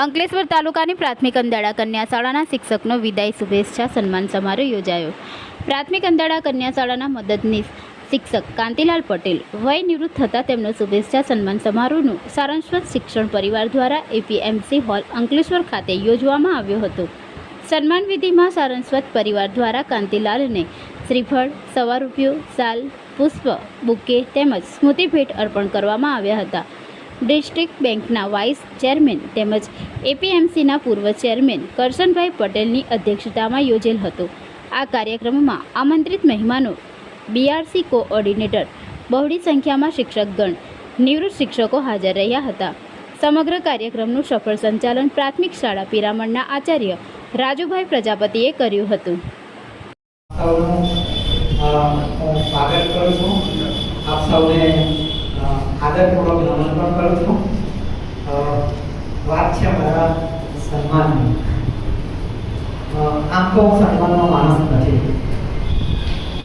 અંકલેશ્વર તાલુકાની પ્રાથમિક અંદાળા કન્યા શાળાના શિક્ષકનો વિદાય શુભેચ્છા સન્માન સમારોહ યોજાયો. પ્રાથમિક અંદાળા કન્યા શાળાના મદદનીશ શિક્ષક કાંતિલાલ પટેલ વય નિવૃત્ત થતાં તેમનો શુભેચ્છા સન્માન સમારોહનું સારાંશ્વત શિક્ષણ પરિવાર દ્વારા એપીએમસી હોલ અંકલેશ્વર ખાતે યોજવામાં આવ્યો હતો. સન્માન વિધિમાં સારસ્વત પરિવાર દ્વારા કાંતિલાલને શ્રીફળ સવા સાલ પુષ્પ, બુકે તેમજ સ્મૃતિ ભેટ અર્પણ કરવામાં આવ્યા હતા. ડિસ્ટ્રિક્ટ બેંકના વાઇસ ચેરમેન તેમજ એપીએમસીના પૂર્વ ચેરમેન કરશનભાઈ પટેલની અધ્યક્ષતામાં યોજેલ હતો. આ કાર્યક્રમમાં આમંત્રિત મહેમાનો બીઆરસી કોઓર્ડિનેટર, બહોળી સંખ્યામાં શિક્ષકગણ, નિવૃત્ત શિક્ષકો હાજર રહ્યા હતા. સમગ્ર કાર્યક્રમનું સફળ સંચાલન પ્રાથમિક શાળા પિરામણના આચાર્ય રાજુભાઈ પ્રજાપતિએ કર્યું હતું. સ્વાગત કરું છું. આપ સૌને આદરપૂર્વક નમન પણ કરું છું. વાત છે મારા સન્માનની. આમ તો હું સન્માનનો માણસ નથી.